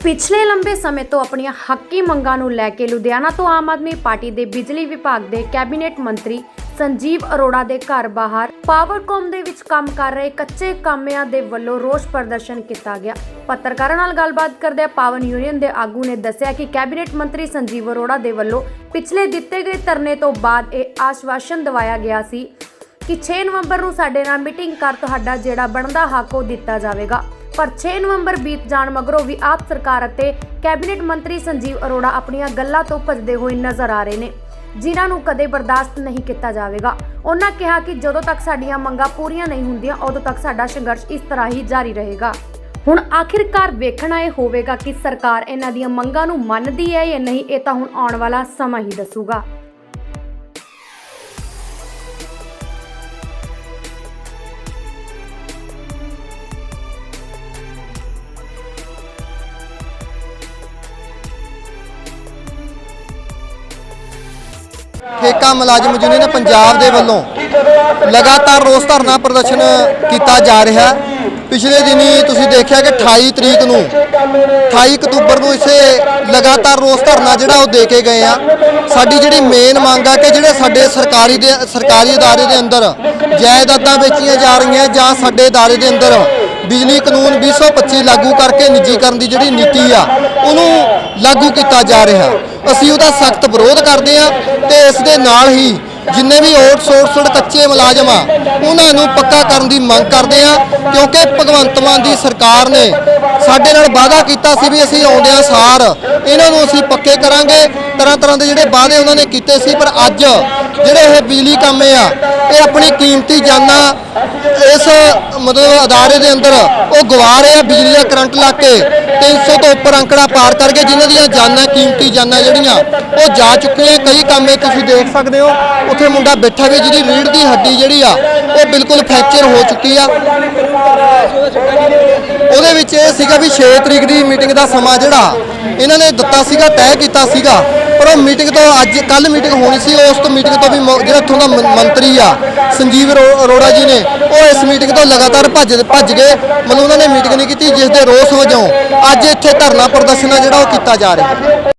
ਪਿਛਲੇ ਲੰਬੇ ਸਮੇਂ ਤੋਂ ਆਪਣੀਆਂ ਹੱਕੀ ਮੰਗਾਂ ਨੂੰ ਲੈ ਕੇ ਲੁਧਿਆਣਾ ਤੋਂ ਆਮ ਆਦਮੀ ਪਾਰਟੀ ਦੇ ਬਿਜਲੀ ਵਿਭਾਗ ਦੇ ਕੈਬਨਿਟ ਮੰਤਰੀ ਸੰਜੀਵ ਅਰੋੜਾ ਦੇ ਘਰ ਬਾਹਰ ਪਾਵਰਕੌਮ ਦੇ ਵਿੱਚ ਕੰਮ ਕਰ ਰਹੇ ਕੱਚੇ ਕਾਮਿਆਂ ਦੇ ਵੱਲੋਂ ਰੋਸ ਪ੍ਰਦਰਸ਼ਨ ਕੀਤਾ ਗਿਆ। ਪੱਤਰਕਾਰਾਂ ਨਾਲ ਗੱਲਬਾਤ ਕਰਦਿਆਂ ਪਾਵਨ ਯੂਨੀਅਨ ਦੇ ਆਗੂ ਨੇ ਦੱਸਿਆ ਕਿ ਕੈਬਨਿਟ ਮੰਤਰੀ ਸੰਜੀਵ ਅਰੋੜਾ ਦੇ ਵੱਲੋਂ ਪਿਛਲੇ ਦਿੱਤੇ ਗਏ ਧਰਨੇ ਤੋਂ ਬਾਅਦ ਇਹ ਆਸ਼ਵਾਸਨ ਦਵਾਇਆ ਗਿਆ ਸੀ ਕਿ 6 ਨਵੰਬਰ ਨੂੰ ਸਾਡੇ ਨਾਲ ਮੀਟਿੰਗ ਕਰ ਤੁਹਾਡਾ ਜਿਹੜਾ ਬਣਦਾ ਹੱਕ ਉਹ ਦਿੱਤਾ ਜਾਵੇਗਾ। ਪਰ 6 ਨਵੰਬਰ ਬੀਤ ਜਾਣ ਮਗਰੋਂ ਵੀ ਆਪ ਸਰਕਾਰ ਅਤੇ ਕੈਬਨਿਟ ਮੰਤਰੀ ਸੰਜੀਵ ਅਰੋੜਾ ਆਪਣੀਆਂ ਗੱਲਾਂ ਤੋਂ ਭੱਜਦੇ ਹੋਏ ਨਜ਼ਰ ਆ ਰਹੇ ਨੇ। ਜਿਨ੍ਹਾਂ ਨੂੰ ਕਦੇ ਬਰਦਾਸ਼ਤ ਨਹੀਂ ਕੀਤਾ ਜਾਵੇਗਾ। ਉਹਨਾਂ ਕਿਹਾ ਕਿ ਜਦੋਂ ਤੱਕ ਸਾਡੀਆਂ ਮੰਗਾਂ ਪੂਰੀਆਂ ਨਹੀਂ ਹੁੰਦੀਆਂ, ਉਦੋਂ ਤੱਕ ਸਾਡਾ ਸੰਘਰਸ਼ ਇਸ ਤਰ੍ਹਾਂ ਹੀ ਜਾਰੀ ਰਹੇਗਾ। ਹੁਣ ਆਖਿਰਕਾਰ ਵੇਖਣਾ ਇਹ ਹੋਵੇਗਾ ਕਿ ਸਰਕਾਰ ਇਹਨਾਂ ਦੀਆਂ ਮੰਗਾਂ ਨੂੰ ਮੰਨਦੀ ਹੈ ਜਾਂ ਨਹੀਂ, ਇਹ ਤਾਂ ਹੁਣ ਆਉਣ ਵਾਲਾ ਸਮਾਂ ਹੀ ਦੱਸੂਗਾ। ਠੇਕਾ ਮੁਲਾਜ਼ਮ ਯੂਨੀਅਨ ਪੰਜਾਬ ਦੇ ਵੱਲੋਂ ਲਗਾਤਾਰ ਰੋਸ ਧਰਨਾ ਪ੍ਰਦਰਸ਼ਨ ਕੀਤਾ ਜਾ ਰਿਹਾ ਪਿਛਲੇ ਦਿਨੀ ਤੁਸੀਂ ਦੇਖਿਆ ਕਿ 28 ਤਰੀਕ ਨੂੰ 28 ਅਕਤੂਬਰ ਨੂੰ ਇਸੇ ਲਗਾਤਾਰ ਰੋਸ ਧਰਨਾ ਜਿਹੜਾ ਉਹ ਦੇ ਕੇ ਗਏ ਆ। ਸਾਡੀ ਜਿਹੜੀ ਮੇਨ ਮੰਗ ਆ ਕਿ ਜਿਹੜੇ ਸਾਡੇ ਸਰਕਾਰੀ ਦੇ ਸਰਕਾਰੀ ਅਦਾਰੇ ਦੇ ਅੰਦਰ ਜਾਇਦਾਦਾਂ ਵੇਚੀਆਂ ਜਾ ਰਹੀਆਂ ਜਾਂ ਸਾਡੇ ਅਦਾਰੇ ਦੇ ਅੰਦਰ ਬਿਜਲੀ ਕਾਨੂੰਨ 2025 ਲਾਗੂ ਕਰਕੇ ਨਿੱਜੀਕਰਨ ਦੀ ਜਿਹੜੀ ਨੀਤੀ ਆ, ਉਹਨੂੰ ਲਾਗੂ ਕੀਤਾ ਜਾ ਰਿਹਾ। ਅਸੀਂ ਉਹਦਾ ਸਖਤ ਵਿਰੋਧ ਕਰਦੇ ਆ ਤੇ ਇਸ ਦੇ ਨਾਲ ਹੀ ਜਿੰਨੇ ਵੀ ਆਊਟਸੋਰਸਡ ਕੱਚੇ ਮੁਲਾਜ਼ਮ ਆ, ਉਹਨਾਂ ਨੂੰ ਪੱਕਾ ਕਰਨ ਦੀ ਮੰਗ ਕਰਦੇ ਆ ਕਿਉਂਕਿ ਭਗਵੰਤ ਮਾਨ ਦੀ ਸਰਕਾਰ ਨੇ ਸਾਡੇ ਨਾਲ ਵਾਅਦਾ ਕੀਤਾ ਸੀ ਵੀ ਅਸੀਂ ਆਉਂਦਿਆਂ ਸਾਰ। ਇਹਨਾਂ ਨੂੰ ਅਸੀਂ ਪੱਕੇ ਕਰਾਂਗੇ। ਤਰ੍ਹਾਂ ਤਰ੍ਹਾਂ ਦੇ ਜਿਹੜੇ ਵਾਅਦੇ ਉਹਨਾਂ ਨੇ ਕੀਤੇ ਸੀ, ਪਰ ਅੱਜ ਜਿਹੜੇ ਇਹ ਬਿਜਲੀ ਕਾਮੇ ਆ, ਇਹ ਆਪਣੀ ਕੀਮਤੀ ਜਾਨਾਂ ਇਸ ਮਤਲਬ ਅਦਾਰੇ ਦੇ ਅੰਦਰ ਉਹ ਗਵਾ ਰਹੇ ਆ ਬਿਜਲੀ ਦਾ ਕਰੰਟ ਲਾ ਕੇ। 300 ਤੋਂ ਉੱਪਰ ਅੰਕੜਾ ਪਾਰ ਕਰਕੇ ਜਿਨ੍ਹਾਂ ਦੀਆਂ ਜਾਨਾਂ, ਕੀਮਤੀ ਜਾਨਾਂ ਜਿਹੜੀਆਂ, ਉਹ ਜਾ ਚੁੱਕੀਆਂ। ਕਈ ਕਾਮੇ ਤੁਸੀਂ ਦੇਖ ਸਕਦੇ ਹੋ। ਉੱਥੇ ਮੁੰਡਾ ਬੈਠਾ ਵੀ ਜਿਹਦੀ ਰੀੜ ਦੀ ਹੱਡੀ ਜਿਹੜੀ ਆ, ਉਹ ਬਿਲਕੁਲ ਫ੍ਰੈਕਚਰ ਹੋ ਚੁੱਕੀ ਆ। ਸੀਗਾ ਵੀ 6 ਤਰੀਕ ਦੀ ਮੀਟਿੰਗ ਦਾ ਸਮਾਂ ਜਿਹੜਾ, ਇਹਨਾਂ ਨੇ ਦਿੱਤਾ ਸੀਗਾ, ਤੈਅ ਕੀਤਾ ਸੀਗਾ, ਪਰ ਉਹ ਮੀਟਿੰਗ ਤੋਂ ਅੱਜ ਕੱਲ ਮੀਟਿੰਗ ਹੋਣੀ ਸੀ, ਉਸ ਤੋਂ ਮੀਟਿੰਗ ਤੋਂ ਵੀ ਮ- ਜਿਹੜਾ ਇੱਥੋਂ ਦਾ ਮ- ਮੰਤਰੀ ਆ, ਸੰਜੀਵ ਅਰੋ- ਅਰੋੜਾ ਜੀ ਨੇ, ਉਹ ਇਸ ਮੀਟਿੰਗ ਤੋਂ ਲਗਾਤਾਰ ਭੱਜ ਭੱਜ ਗਏ, ਮਤਲਬ ਉਹਨਾਂ ਨੇ ਮੀਟਿੰਗ ਨਹੀਂ ਕੀਤੀ, ਜਿਸ ਦੇ ਰੋਸ ਵਜੋਂ ਅੱਜ ਇੱਥੇ ਧਰਨਾ ਪ੍ਰਦਰਸ਼ਨ ਆ ਜਿਹੜਾ ਉਹ ਕੀਤਾ ਜਾ ਰਿਹਾ।